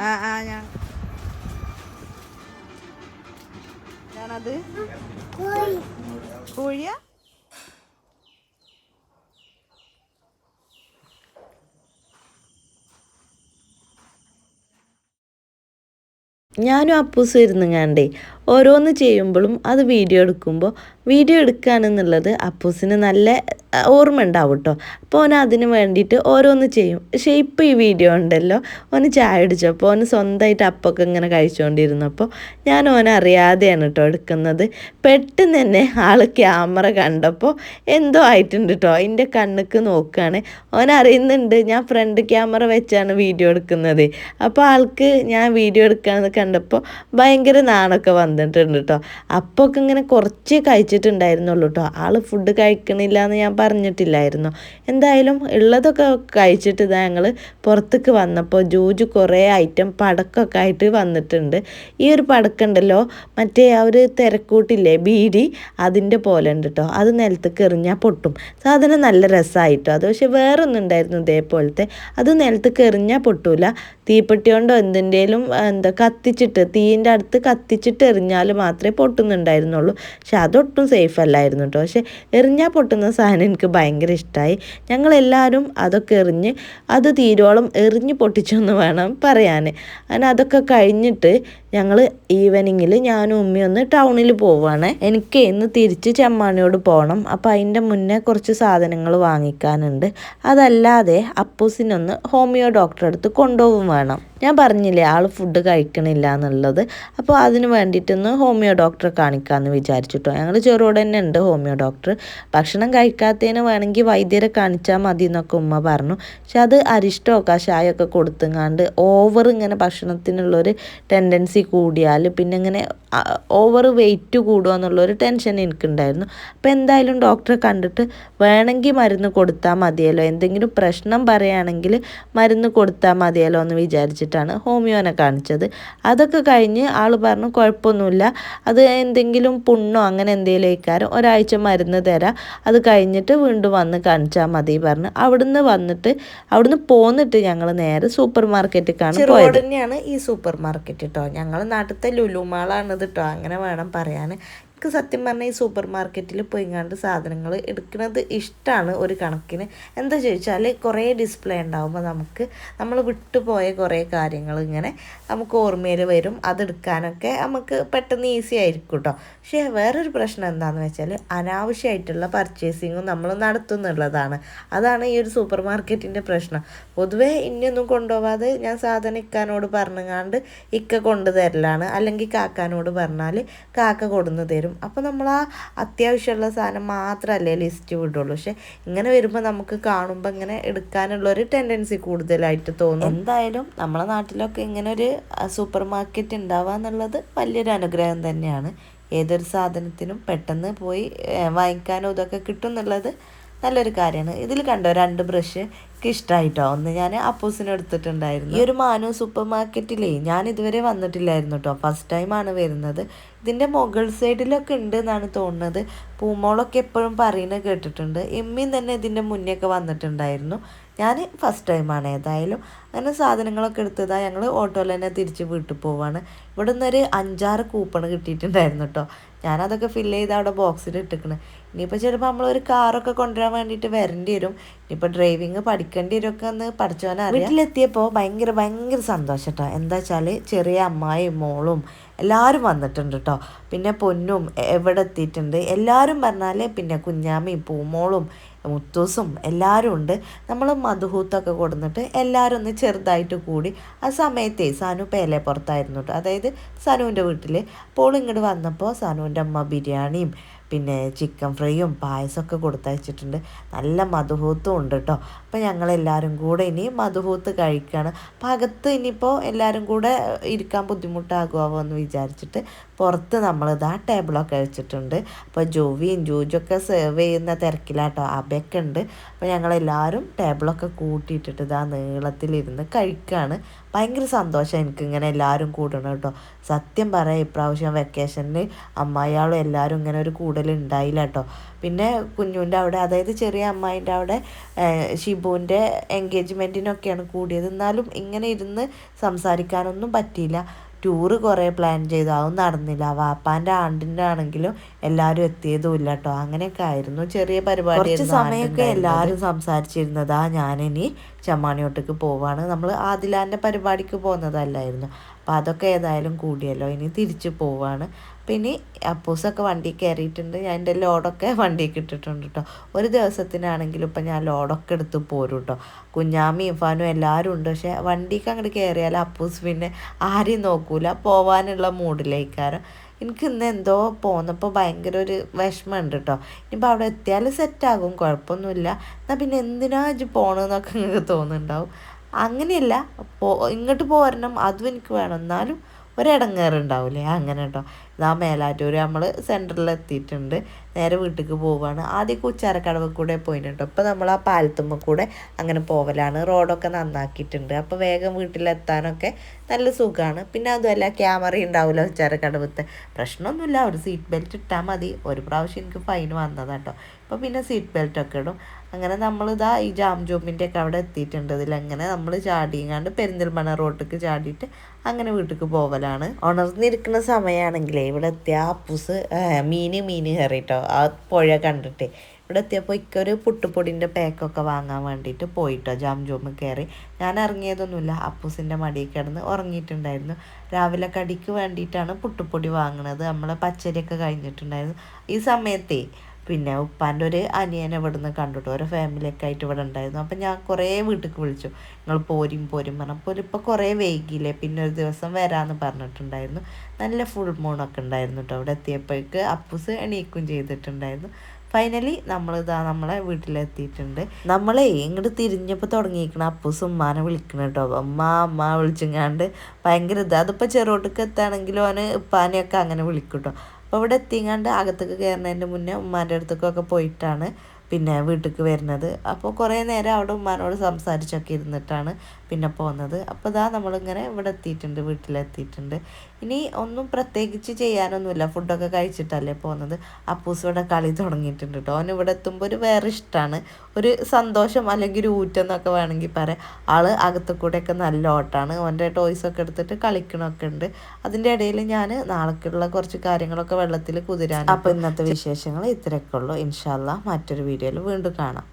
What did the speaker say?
ആ ആ ഞാൻ. ഞാനത് കോഴിയാ? ഞാനും അപ്പൂസും ഇരുന്നുങ്ങാണ്ടേ ഓരോന്ന് ചെയ്യുമ്പോഴും അത് വീഡിയോ എടുക്കുമ്പോൾ വീഡിയോ എടുക്കാനെന്നുള്ളത് അപ്പൂസിന് നല്ല ഓർമ്മ ഉണ്ടാവും കേട്ടോ. അപ്പോൾ ഓൻ അതിന് വേണ്ടിയിട്ട് ഓരോന്ന് ചെയ്യും. പക്ഷേ ഇപ്പോൾ ഈ വീഡിയോ ഉണ്ടല്ലോ ഓന് ചായ അടിച്ചപ്പോൾ ഓന് സ്വന്തമായിട്ട് അപ്പൊക്കെ ഇങ്ങനെ കഴിച്ചുകൊണ്ടിരുന്നപ്പോൾ ഞാൻ ഓനെ അറിയാതെയാണ് കേട്ടോ എടുക്കുന്നത്. പെട്ടെന്ന് തന്നെ ആൾ ക്യാമറ കണ്ടപ്പോൾ എന്തോ ആയിട്ടുണ്ട് കേട്ടോ. എന്റെ കണ്ണുക്ക് നോക്കുകയാണ്. ഓൻ അറിയുന്നുണ്ട് ഞാൻ ഫ്രണ്ട് ക്യാമറ വെച്ചാണ് വീഡിയോ എടുക്കുന്നത്. അപ്പോൾ ആൾക്ക് ഞാൻ വീഡിയോ എടുക്കുകയാണെന്ന് കണ്ടപ്പോൾ ഭയങ്കര നാണൊക്കെ വന്നിട്ടുണ്ട് കേട്ടോ അപ്പോൾ ഒക്കെ ഇങ്ങനെ കുറച്ച് കഴിച്ചിട്ടുണ്ടായിരുന്നുള്ളൂ കേട്ടോ ആൾ ഫുഡ് കഴിക്കണില്ല എന്ന് ഞാൻ പറഞ്ഞിട്ടില്ലായിരുന്നു. എന്തായാലും ഉള്ളതൊക്കെ കഴിച്ചിട്ട് ഇതാ ഞങ്ങൾ പുറത്തേക്ക് വന്നപ്പോൾ ജോജു കുറേ ഐറ്റം പടക്കമൊക്കെ ആയിട്ട് വന്നിട്ടുണ്ട്. ഈ ഒരു പടക്കം ഉണ്ടല്ലോ മറ്റേ ആ ഒരു തിരക്കൂട്ടില്ലേ ബീഡി അതിന്റെ പോലെ ഉണ്ട് കേട്ടോ അത് നിലത്തേക്ക് എറിഞ്ഞാൽ പൊട്ടും. സാധനം നല്ല രസമായിട്ടോ അത് പക്ഷെ വേറെ ഒന്നും ഉണ്ടായിരുന്നു ഇതേപോലത്തെ. അത് നിലത്തേക്ക് എറിഞ്ഞാൽ പൊട്ടൂല. തീപ്പെട്ടി കൊണ്ടോ എന്തിന്റെലും എന്താ കത്തിച്ചിട്ട് തീയിന്റെ അടുത്ത് കത്തിച്ചിട്ട് എറിഞ്ഞാൽ മാത്രമേ പൊട്ടുന്നുണ്ടായിരുന്നുള്ളൂ. പക്ഷെ അതൊട്ടും സേഫ് അല്ലായിരുന്നു കേട്ടോ പക്ഷെ എറിഞ്ഞാൽ പൊട്ടുന്ന സാധനം എനിക്ക് ഭയങ്കര ഇഷ്ടമായി ഞങ്ങളെല്ലാവരും അതൊക്കെ എറിഞ്ഞ് അത് തീരോളം എറിഞ്ഞ് പൊട്ടിച്ചെന്ന് വേണം പറയാൻ അങ്ങനെ അതൊക്കെ കഴിഞ്ഞിട്ട് ഞങ്ങൾ ഈവനിങ്ങിൽ ഞാനും ഉമ്മയും ഒന്ന് ടൗണിൽ പോവുകയാണ് എനിക്ക് ഇന്ന് തിരിച്ച് ചെമ്മാണിയോട് പോകണം അപ്പോൾ അതിന്റെ മുന്നേ കുറച്ച് സാധനങ്ങൾ വാങ്ങിക്കാനുണ്ട്. അതല്ലാതെ അപ്പൂസിനൊന്ന് ഹോമിയോ ഡോക്ടറെ അടുത്ത് കൊണ്ടുപോകും വേണം. ഞാൻ പറഞ്ഞില്ലേ ആൾ ഫുഡ് കഴിക്കണില്ല എന്നുള്ളത്. അപ്പോൾ അതിന് വേണ്ടിയിട്ടൊന്ന് ഹോമിയോ ഡോക്ടറെ കാണിക്കാമെന്ന് വിചാരിച്ചിട്ടോ. ഞങ്ങൾ ചെറുകൂടെ തന്നെ ഉണ്ട് ഹോമിയോ ഡോക്ടർ ഭക്ഷണം കഴിക്കാത്തതിന് വേണമെങ്കിൽ വൈദ്യരെ കാണിച്ചാൽ മതി എന്നൊക്കെ ഉമ്മ പറഞ്ഞു. പക്ഷെ അത് അരിഷ്ടമോ കഷായമൊക്കെ കൊടുത്തുങ്ങാണ്ട് ഓവർ ഇങ്ങനെ ഭക്ഷണത്തിനുള്ളൊരു ടെൻഡൻസി കൂടിയാൽ പിന്നെ ഇങ്ങനെ ഓവർ വെയിറ്റ് കൂടുക എന്നുള്ളൊരു ടെൻഷൻ എനിക്കുണ്ടായിരുന്നു. അപ്പോൾ എന്തായാലും ഡോക്ടറെ കണ്ടിട്ട് വേണമെങ്കിൽ മരുന്ന് കൊടുത്താൽ മതിയല്ലോ. എന്തെങ്കിലും പ്രശ്നം പറയുകയാണെങ്കിൽ മരുന്ന് കൊടുത്താൽ മതിയല്ലോ എന്ന് വിചാരിച്ചിട്ടാണ് ഹോമിയോനെ കാണിച്ചത്. അതൊക്കെ കഴിഞ്ഞ് ആൾ പറഞ്ഞു കുഴപ്പമൊന്നുമില്ല. അത് എന്തെങ്കിലും പുണ്ണോ അങ്ങനെ എന്തെങ്കിലും ഇക്കാരം ഒരാഴ്ച മരുന്ന് തരാം. അത് കഴിഞ്ഞിട്ട് വീണ്ടും വന്ന് കാണിച്ചാൽ മതി പറഞ്ഞു അവിടുന്ന് വന്നിട്ട് അവിടുന്ന് പോന്നിട്ട് ഞങ്ങൾ നേരെ സൂപ്പർ മാർക്കറ്റിൽ കാണും ഈ സൂപ്പർ മാർക്കറ്റ് കേട്ടോ ഞങ്ങൾ നാട്ടിലത്തെ ലുലുമാളാണ് ഇത് കേട്ടോ അങ്ങനെ വേണം പറയാൻ എനിക്ക് സത്യം പറഞ്ഞാൽ ഈ സൂപ്പർ മാർക്കറ്റിൽ പോയിങ്ങാണ്ട് സാധനങ്ങൾ എടുക്കുന്നത് ഇഷ്ടമാണ് ഒരു കണക്കിന്. എന്താ ചോദിച്ചാൽ കുറേ ഡിസ്പ്ലേ ഉണ്ടാകുമ്പോൾ നമുക്ക് നമ്മൾ വിട്ടുപോയ കുറേ കാര്യങ്ങൾ ഇങ്ങനെ നമുക്ക് ഓർമ്മയിൽ വരും. അതെടുക്കാനൊക്കെ നമുക്ക് പെട്ടെന്ന് ഈസി ആയിരിക്കും കേട്ടോ പക്ഷേ വേറൊരു പ്രശ്നം എന്താണെന്ന് വെച്ചാൽ അനാവശ്യമായിട്ടുള്ള പർച്ചേസിങ്ങും നമ്മൾ നടത്തുന്നുള്ളതാണ്. അതാണ് ഈ ഒരു സൂപ്പർ മാർക്കറ്റിന്റെ പ്രശ്നം. പൊതുവേ ഇനിയൊന്നും കൊണ്ടുപോകാതെ ഞാൻ സാധനം ഇക്കാനോട് പറഞ്ഞങ്ങാണ്ട് ഇക്ക കൊണ്ടുതരലാണ്. അല്ലെങ്കിൽ കാക്കാനോട് പറഞ്ഞാൽ കാക്ക കൊടുന്ന് തരും അപ്പോൾ നമ്മൾ ആ അത്യാവശ്യമുള്ള സാധനം മാത്രമല്ലേ ലിസ്റ്റ് വിടുള്ളൂ. പക്ഷെ ഇങ്ങനെ വരുമ്പോൾ നമുക്ക് കാണുമ്പോൾ ഇങ്ങനെ എടുക്കാനുള്ള ഒരു ടെൻഡൻസി കൂടുതലായിട്ട് തോന്നും. എന്തായാലും നമ്മളെ നാട്ടിലൊക്കെ ഇങ്ങനെ ഒരു സൂപ്പർ മാർക്കറ്റ് ഉണ്ടാവുക എന്നുള്ളത് വലിയൊരു അനുഗ്രഹം തന്നെയാണ്. ഏതൊരു സാധനത്തിനും പെട്ടെന്ന് പോയി വാങ്ങിക്കാനും ഇതൊക്കെ കിട്ടും എന്നുള്ളത് നല്ലൊരു കാര്യമാണ്. ഇതിൽ കണ്ടോ രണ്ട് ബ്രഷ് എനിക്ക് ഇഷ്ടമായിട്ടോ ഒന്ന് ഞാൻ അപ്പൂസിന് എടുത്തിട്ടുണ്ടായിരുന്നു. ഈ ഒരു മാനു സൂപ്പർ മാർക്കറ്റിലേ ഞാൻ ഇതുവരെ വന്നിട്ടില്ലായിരുന്നു കേട്ടോ ഫസ്റ്റ് ടൈമാണ് വരുന്നത്. ഇതിന്റെ മുകൾ സൈഡിലൊക്കെ ഉണ്ട് എന്നാണ് തോന്നുന്നത്. പൂമോളൊക്കെ എപ്പോഴും പറയുന്നത് കേട്ടിട്ടുണ്ട്. എമ്മിയും തന്നെ ഇതിന്റെ മുന്നേ ഒക്കെ വന്നിട്ടുണ്ടായിരുന്നു. ഞാൻ ഫസ്റ്റ് ടൈമാണ് ഏതായാലും അങ്ങനെ സാധനങ്ങളൊക്കെ എടുത്തതാണ് ഞങ്ങൾ ഓട്ടോയിൽ തന്നെ തിരിച്ച് വീട്ടിൽ പോവാണ്. ഇവിടെ നിന്നൊരു അഞ്ചാറ് കൂപ്പൺ കിട്ടിയിട്ടുണ്ടായിരുന്നു കേട്ടോ ഞാനതൊക്കെ ഫില്ല് ചെയ്ത് അവിടെ ബോക്സിൽ ഇട്ടിക്കണ്. ഇനിയിപ്പോൾ ചിലപ്പോൾ നമ്മളൊരു കാറൊക്കെ കൊണ്ടുവരാൻ വേണ്ടിയിട്ട് വരേണ്ടി വരും. ഇനിയിപ്പോൾ ഡ്രൈവിങ് പഠിക്കേണ്ടി വരുമൊക്കെ ഒന്ന് പഠിച്ചോനറിയാം വീട്ടിലെത്തിയപ്പോൾ ഭയങ്കര ഭയങ്കര സന്തോഷം കേട്ടോ എന്താ വെച്ചാൽ ചെറിയ അമ്മായും മോളും എല്ലാവരും വന്നിട്ടുണ്ട് കേട്ടോ പിന്നെ പൊന്നും എവിടെ എത്തിയിട്ടുണ്ട്? എല്ലാവരും പറഞ്ഞാൽ പിന്നെ കുഞ്ഞാമ്മയും പൂമോളും മുത്തൂസും എല്ലാവരും ഉണ്ട്. നമ്മൾ മധുഹൂത്തൊക്കെ കൊടുന്നിട്ട് എല്ലാവരും ഒന്ന് ചെറുതായിട്ട് കൂടി ആ സമയത്തെ സാനു പേലെ പുറത്തായിരുന്നു കേട്ടോ. അതായത് സനുവിന്റെ വീട്ടിൽ അപ്പോൾ ഇങ്ങോട്ട് വന്നപ്പോൾ സനുവിന്റെ അമ്മ ബിരിയാണിയും പിന്നെ ചിക്കൻ ഫ്രൈയും പായസമൊക്കെ കൊടുത്തയച്ചിട്ടുണ്ട്. നല്ല മധുഹൂത്തും ഉണ്ട് കേട്ടോ. അപ്പോൾ ഞങ്ങളെല്ലാവരും കൂടെ ഇനി മധുഹൂത്ത് കഴിക്കുകയാണ് അപ്പം അകത്ത് ഇനിയിപ്പോൾ എല്ലാവരും കൂടെ ഇരിക്കാൻ ബുദ്ധിമുട്ടാകുമോ എന്ന് വിചാരിച്ചിട്ട് പുറത്ത് നമ്മളിതാ ടേബിളൊക്കെ വെച്ചിട്ടുണ്ട്. അപ്പോൾ ജോവിയും ജൂജൊക്കെ സെർവ് ചെയ്യുന്ന തിരക്കിലാട്ടോ. അബയൊക്കെ ഉണ്ട് അപ്പോൾ ഞങ്ങളെല്ലാവരും ടേബിളൊക്കെ കൂട്ടിയിട്ടിട്ട് ഇതാ നീളത്തിലിരുന്ന് കഴിക്കുകയാണ് ഭയങ്കര സന്തോഷം എനിക്ക് ഇങ്ങനെ എല്ലാവരും കൂടണം കേട്ടോ. സത്യം പറയാം ഇപ്രാവശ്യം വെക്കേഷനിൽ അമ്മായിയാളും എല്ലാവരും ഇങ്ങനെ ഒരു കൂടൽ ഉണ്ടായില്ല കേട്ടോ. പിന്നെ കുഞ്ഞുന്റെ അവിടെ അതായത് ചെറിയ അമ്മായിന്റെ അവിടെ ഷിബുവിന്റെ എൻഗേജ്മെന്റിനൊക്കെയാണ് കൂടിയത്. എന്നാലും ഇങ്ങനെ ഇരുന്ന് സംസാരിക്കാനൊന്നും പറ്റിയില്ല. ടൂറ് കുറേ പ്ലാൻ ചെയ്തു. അതും നടന്നില്ല. വാപ്പാന്റെ ആണ്ടിന്റെ ആണെങ്കിലും എല്ലാവരും എത്തിയതും ഇല്ല കേട്ടോ. അങ്ങനെയൊക്കെ ആയിരുന്നു. ചെറിയ പരിപാടി കുറച്ച് സമയമൊക്കെ എല്ലാവരും സംസാരിച്ചിരുന്നതാ ഞാനിനി. ചമ്മാണിയോട്ടേക്ക് പോവാണ്. നമ്മൾ ആദിലാന്റെ പരിപാടിക്ക് പോകുന്നതല്ലായിരുന്നു. അപ്പോൾ അതൊക്കെ ഏതായാലും കൂടിയല്ലോ. ഇനി തിരിച്ച് പോവാണ്. പിന്നെ അപ്പൂസൊക്കെ വണ്ടി കയറിയിട്ടുണ്ട് ഞാൻ എന്റെ ലോഡൊക്കെ വണ്ടിക്ക് ഇട്ടിട്ടുണ്ട് കേട്ടോ ഒരു ദിവസത്തിനാണെങ്കിലും ഇപ്പം ഞാൻ ലോഡൊക്കെ എടുത്ത് പോരും കേട്ടോ കുഞ്ഞാമിയും ഇഫാനും എല്ലാവരും ഉണ്ട്. പക്ഷേ വണ്ടിക്ക് അങ്ങോട്ട് കയറിയാൽ അപ്പൂസ് പിന്നെ ആരെയും നോക്കൂല. പോവാനുള്ള മൂഡിലേക്കാരം. എനിക്ക് ഇന്ന് എന്തോ പോന്നപ്പോൾ ഭയങ്കര ഒരു വിഷമമുണ്ട് കേട്ടോ ഇനിയിപ്പോൾ അവിടെ എത്തിയാൽ സെറ്റാകും കുഴപ്പമൊന്നുമില്ല എന്നാൽ പിന്നെ എന്തിനാ ഇത് പോകണമെന്നൊക്കെ നിങ്ങൾക്ക് തോന്നുന്നുണ്ടാവും. അങ്ങനെയല്ല പോ ഇങ്ങോട്ട് പോരണം അതും എനിക്ക് വേണം. എന്നാലും ഒരിടങ്ങേറുണ്ടാവില്ലേ അങ്ങനെ കേട്ടോ ഇതാ മേലാറ്റൂർ നമ്മൾ സെന്ററിൽ എത്തിയിട്ടുണ്ട് നേരെ വീട്ടിലേക്ക് പോവുകയാണ് ആദ്യം ഉച്ചാരക്കടവ് കൂടെ പോയിട്ടുണ്ട്. കേട്ടോ നമ്മൾ ആ പാലത്തുമ്മ കൂടെ അങ്ങനെ പോവലാണ്. റോഡൊക്കെ നന്നാക്കിയിട്ടുണ്ട്. അപ്പോൾ വേഗം വീട്ടിലെത്താനൊക്കെ നല്ല സുഖമാണ് പിന്നെ അതുമല്ല ക്യാമറ ഉണ്ടാവില്ല ഉച്ചാരക്കടവത്തെ? പ്രശ്നമൊന്നുമില്ല. ഒരു സീറ്റ് ബെൽറ്റ് ഇട്ടാൽ മതി. ഒരു പ്രാവശ്യം എനിക്ക് ഫൈൻ വന്നതാട്ടോ അപ്പോൾ പിന്നെ സീറ്റ് ബെൽറ്റൊക്കെ ഇടും. അങ്ങനെ നമ്മൾ നമ്മളിതാ ഈ ജാം ജോമിന്റെ ഒക്കെ അവിടെ എത്തിയിട്ടുണ്ട്. ഇതിലങ്ങനെ നമ്മൾ ചാടിയങ്ങാണ്ട് പെരിന്തൽമണ റോട്ടിക്ക് ചാടിയിട്ട് അങ്ങനെ വീട്ടിലേക്ക് പോവലാണ്. ഉണർന്നിരിക്കുന്ന സമയമാണെങ്കിലേ ഇവിടെ എത്തിയ അപ്പൂസ് മീന് മീന് കയറിട്ടോ. ആ പുഴ കണ്ടിട്ട്. ഇവിടെ എത്തിയപ്പോൾ ഇക്കൊരു പുട്ടുപൊടിന്റെ പാക്കൊക്കെ വാങ്ങാൻ വേണ്ടിയിട്ട് പോയിട്ടോ ജാം ജോമ് കയറി. ഞാൻ ഇറങ്ങിയതൊന്നുമില്ല. അപ്പൂസിന്റെ മടിയിൽ കിടന്ന് ഉറങ്ങിയിട്ടുണ്ടായിരുന്നു. രാവിലെ കടിക്ക് വേണ്ടിയിട്ടാണ് പുട്ടുപൊടി വാങ്ങണത്. നമ്മളെ പച്ചരിയൊക്കെ കഴിഞ്ഞിട്ടുണ്ടായിരുന്നു. ഈ സമയത്തേ പിന്നെ ഉപ്പാന്റെ ഒരു അനിയനെ ഇവിടുന്ന് കണ്ടിട്ട് ഓരോ ഫാമിലിയൊക്കെ ആയിട്ട് ഇവിടെ ഉണ്ടായിരുന്നു. അപ്പം ഞാൻ കുറേ വീട്ടിലേക്ക് വിളിച്ചു. നിങ്ങൾ പോരും പോരും പറഞ്ഞപ്പോൾ ഇപ്പോൾ കുറേ വൈകിയില്ലേ പിന്നെ ഒരു ദിവസം വരാമെന്ന് പറഞ്ഞിട്ടുണ്ടായിരുന്നു. നല്ല ഫുൾ മൂണൊക്കെ ഉണ്ടായിരുന്നു കേട്ടോ അവിടെ എത്തിയപ്പോഴേക്ക്. അപ്പൂസ് എണീക്കും ചെയ്തിട്ടുണ്ടായിരുന്നു. ഫൈനലി നമ്മൾ ഇതാ നമ്മളെ വീട്ടിലെത്തിയിട്ടുണ്ട്. നമ്മളെ ഇങ്ങോട്ട് തിരിഞ്ഞപ്പോൾ തുടങ്ങിയിരിക്കണം അപ്പൂസ് ഉമ്മാനെ വിളിക്കണം കേട്ടോ അമ്മ അമ്മ വിളിച്ചിങ്ങാണ്ട് ഭയങ്കര ഇത്. അതിപ്പോൾ ചെറുതോട്ടൊക്കെ എത്താണെങ്കിലും അവന് ഉപ്പാനെയൊക്കെ അങ്ങനെ വിളിക്കും കേട്ടോ അപ്പോൾ ഇവിടെ എത്തിങ്ങാണ്ട് അകത്തേക്ക് കയറുന്നതിന്റെ മുന്നേ ഉമ്മാന്റെ അടുത്തേക്കൊക്കെ പോയിട്ടാണ്. പിന്നെ വീട്ടിലേക്ക് വരുന്നത്. അപ്പോൾ കുറേ നേരം അവിടെ ഉമ്മാനോട് സംസാരിച്ചൊക്കെ ഇരുന്നിട്ടാണ് പിന്നെ പോകുന്നത് അപ്പോൾ ഇതാ നമ്മളിങ്ങനെ ഇവിടെ എത്തിയിട്ടുണ്ട് വീട്ടിലെത്തിയിട്ടുണ്ട്. ഇനി ഒന്നും പ്രത്യേകിച്ച് ചെയ്യാനൊന്നുമില്ല. ഫുഡൊക്കെ കഴിച്ചിട്ടല്ലേ പോകുന്നത് അപ്പൂസ് ഇവിടെ കളി തുടങ്ങിയിട്ടുണ്ട് കേട്ടോ അവൻ ഇവിടെ എത്തുമ്പോൾ ഒരു വേറെ ഇഷ്ടമാണ് ഒരു സന്തോഷം അല്ലെങ്കിൽ ഒരു ഊറ്റെന്നൊക്കെ വേണമെങ്കിൽ പറയാം. ആൾ അകത്തു കൂടെയൊക്കെ നല്ല ഓട്ടാണ്. അവന്റെ ടോയ്സൊക്കെ എടുത്തിട്ട് കളിക്കണമൊക്കെ ഉണ്ട്. അതിന്റെ ഇടയിൽ ഞാൻ നാളേക്കുള്ള കുറച്ച് കാര്യങ്ങളൊക്കെ വെള്ളത്തിൽ കുതിരാൻ അപ്പോൾ ഇന്നത്തെ വിശേഷങ്ങൾ ഇത്രയൊക്കെ ഉള്ളൂ. ഇൻഷാല്ല മറ്റൊരു വീഡിയോയിൽ വീണ്ടും കാണാം.